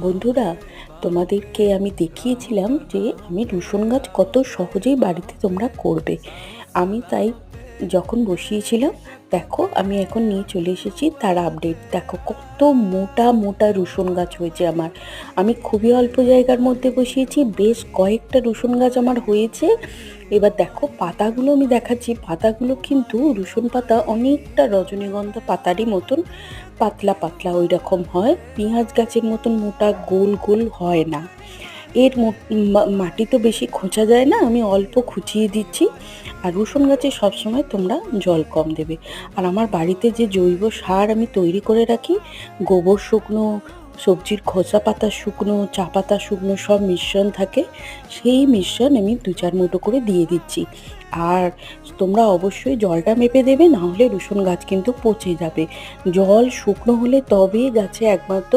বন্ধুরা, তোমাদেরকে আমি দেখিয়েছিলাম যে আমি রসুন গাছ কত সহজেই বাড়িতে তোমরা করবে। আমি তাই যখন বসিয়েছিলাম দেখো, আমি এখন নিয়ে চলে এসেছি, তার আপডেট দেখো, কত মোটা মোটা রসুন গাছ হয়েছে আমার। আমি খুবই অল্প জায়গার মধ্যে বসিয়েছি, বেশ কয়েকটা রসুন গাছ আমার হয়েছে। এবার দেখো, পাতাগুলো আমি দেখাচ্ছি। পাতাগুলো কিন্তু রসুন পাতা অনেকটা রজনীগন্ধা পাতারই মতন, পাতলা পাতলা ওই রকম হয়। পেঁয়াজ গাছের মতন মোটা, গোল গোল হয় না। এর মাটি তো বেশি খোঁচা যায় না, আমি অল্প খুঁচিয়ে দিচ্ছি। আর রসুন গাছে সবসময় তোমরা জল কম দেবে। আর আমার বাড়িতে যে জৈব সার আমি তৈরি করে রাখি, গোবর শুকনো, সবজির খোসা পাতা শুকনো, চা পাতা শুকনো, সব মিশ্রণ থাকে, সেই মিশ্রণ আমি দু চার মুঠো করে দিয়ে দিচ্ছি। আর তোমরা অবশ্যই জলটা মেপে দেবে, না হলে রসুন গাছ কিন্তু পচে যাবে। জল শুকনো হলে তবেই গাছে একমাত্র